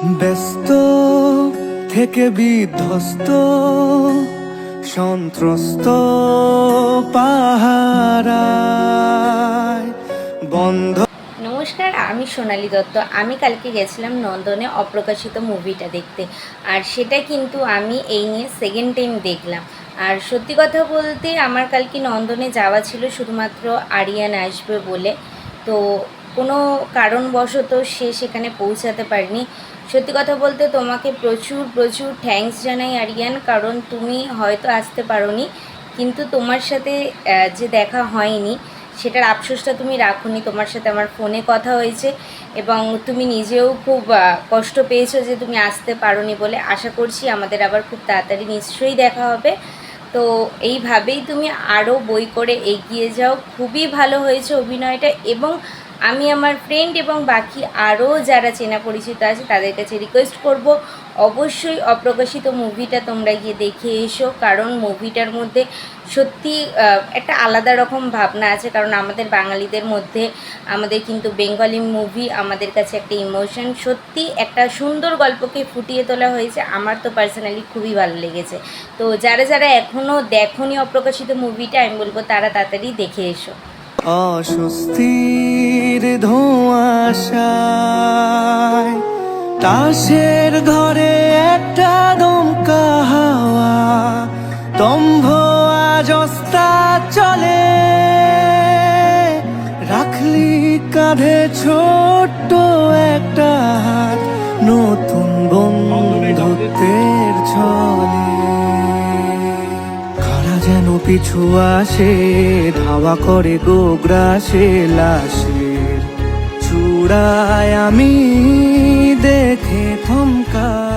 ব্যস্ত থেকে বিধ্বস্ত, সন্ত্রস্ত পাহারায় বন্ধ। নমস্কার, আমি সোনালী দত্ত। আমি কালকে গেছিলাম নন্দনে অপ্রকাশিত মুভিটা দেখতে। আর সেটা কিন্তু আমি এই নিয়ে সেকেন্ড টাইম দেখলাম। আর সত্যি কথা বলতে, আমার কালকে নন্দনে যাওয়া ছিল শুধুমাত্র আরিয়ান আসবে বলে। তো কোনো কারণবশত সে সেখানে পৌঁছাতে পারেনি। সত্যি কথা বলতে তোমাকে প্রচুর প্রচুর থ্যাঙ্কস জানাই আরিয়ান, কারণ তুমি হয়তো আসতে পারোনি, কিন্তু তোমার সাথে যে দেখা হয়নি, সেটার আফসোসটা তুমি রাখোনি। তোমার সাথে আমার ফোনে কথা হয়েছে এবং তুমি নিজেও খুব কষ্ট পেয়েছ যে তুমি আসতে পারোনি বলে। আশা করছি আমাদের আবার খুব তাড়াতাড়ি নিশ্চয়ই দেখা হবে। তো এইভাবেই তুমি আরও বই করে এগিয়ে যাও। খুবই ভালো হয়েছে অভিনয়টা এবং আমি আমার ফ্রেন্ড এবং বাকি আরও যারা চেনা পরিচিত আছে, তাদের কাছে রিকোয়েস্ট করব, অবশ্যই অপ্রকাশিত মুভিটা তোমরা গিয়ে দেখে এসো। কারণ মুভিটার মধ্যে সত্যি একটা আলাদা রকম ভাবনা আছে। কারণ আমাদের বাঙালিদের মধ্যে আমাদের কিন্তু বেঙ্গলি মুভি আমাদের কাছে একটা ইমোশন সত্যি একটা সুন্দর গল্পকে ফুটিয়ে তোলা হয়েছে। আমার তো পার্সোনালি খুবই ভালো লেগেছে। তো যারা যারা এখনও দেখনি অপ্রকাশিত মুভিটা আমি বলব তারা তাড়াতাড়ি দেখে এসো। অস্বস্তির ধোঁয়াশায়। তাসের ঘরে একটা দমকা হাওয়া। দম্ভ আজস্তা চলে। রাখলি কাঁধে ছোট্ট একটা হাত। নতুন বন্ধুত্বের ছলে পিছু আসে ধাওয়া করে গোগ্রাসে লাশের চূড়ায় আমি দেখে থমকা